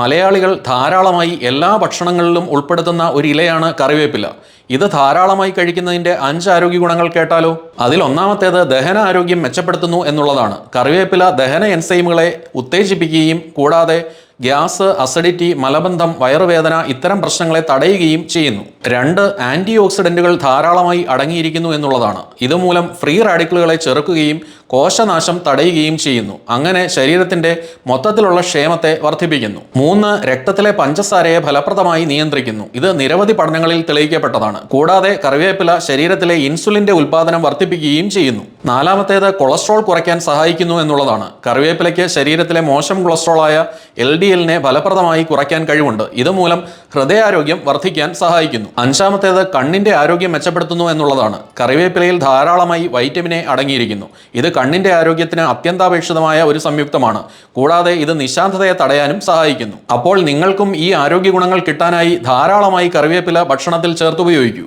മലയാളികൾ ധാരാളമായി എല്ലാ ഭക്ഷണങ്ങളിലും ഉൾപ്പെടുത്തുന്ന ഒരു ഇലയാണ് കറിവേപ്പില. ഇത് ധാരാളമായി കഴിക്കുന്നതിന്റെ അഞ്ച് ആരോഗ്യ ഗുണങ്ങൾ കേട്ടാലോ? അതിൽ ഒന്നാമത്തേത് ദഹന ആരോഗ്യം മെച്ചപ്പെടുത്തുന്നു എന്നുള്ളതാണ്. കറിവേപ്പില ദഹന എൻസൈമുകളെ ഉത്തേജിപ്പിക്കുകയും കൂടാതെ ഗ്യാസ് അസിഡിറ്റി മലബന്ധം വയറുവേദന ഇത്തരം പ്രശ്നങ്ങളെ തടയുകയും ചെയ്യുന്നു. രണ്ട് ആന്റി ഓക്സിഡന്റുകൾ ധാരാളമായി അടങ്ങിയിരിക്കുന്നു എന്നുള്ളതാണ്. ഇതുമൂലം ഫ്രീ റാഡിക്കലുകളെ ചെറുക്കുകയും കോശനാശം തടയുകയും ചെയ്യുന്നു. അങ്ങനെ ശരീരത്തിന്റെ മൊത്തത്തിലുള്ള ക്ഷേമത്തെ വർദ്ധിപ്പിക്കുന്നു. മൂന്ന് രക്തത്തിലെ പഞ്ചസാരയെ ഫലപ്രദമായി നിയന്ത്രിക്കുന്നു. ഇത് നിരവധി പഠനങ്ങളിൽ തെളിയിക്കപ്പെട്ടതാണ്. കൂടാതെ കറിവേപ്പില ശരീരത്തിലെ ഇൻസുലിന്റെ ഉൽപാദനം വർദ്ധിപ്പിക്കുകയും ചെയ്യുന്നു. നാലാമത്തേത് കൊളസ്ട്രോൾ കുറയ്ക്കാൻ സഹായിക്കുന്നു എന്നുള്ളതാണ്. കറിവേപ്പിലയ്ക്ക് ശരീരത്തിലെ മോശം കൊളസ്ട്രോളായ എൽ ഡി എല്ലിനെ ഫലപ്രദമായി കുറയ്ക്കാൻ കഴിവുണ്ട്. ഇതുമൂലം ഹൃദയാരോഗ്യം വർദ്ധിക്കാൻ സഹായിക്കുന്നു. അഞ്ചാമത്തേത് കണ്ണിന്റെ ആരോഗ്യം മെച്ചപ്പെടുത്തുന്നു എന്നുള്ളതാണ്. കറിവേപ്പിലയിൽ ധാരാളമായി വൈറ്റമിനെ അടങ്ങിയിരിക്കുന്നു. ഇത് കണ്ണിന്റെ ആരോഗ്യത്തിന് അത്യന്താപേക്ഷിതമായ ഒരു സംയുക്തമാണ്. കൂടാതെ ഇത് നിശാന്തതയെ തടയാനും സഹായിക്കുന്നു. അപ്പോൾ നിങ്ങൾക്കും ഈ ആരോഗ്യ ഗുണങ്ങൾ കിട്ടാനായി ധാരാളമായി കറിവേപ്പില ഭക്ഷണത്തിൽ ചേർത്തുപയോഗിക്കൂ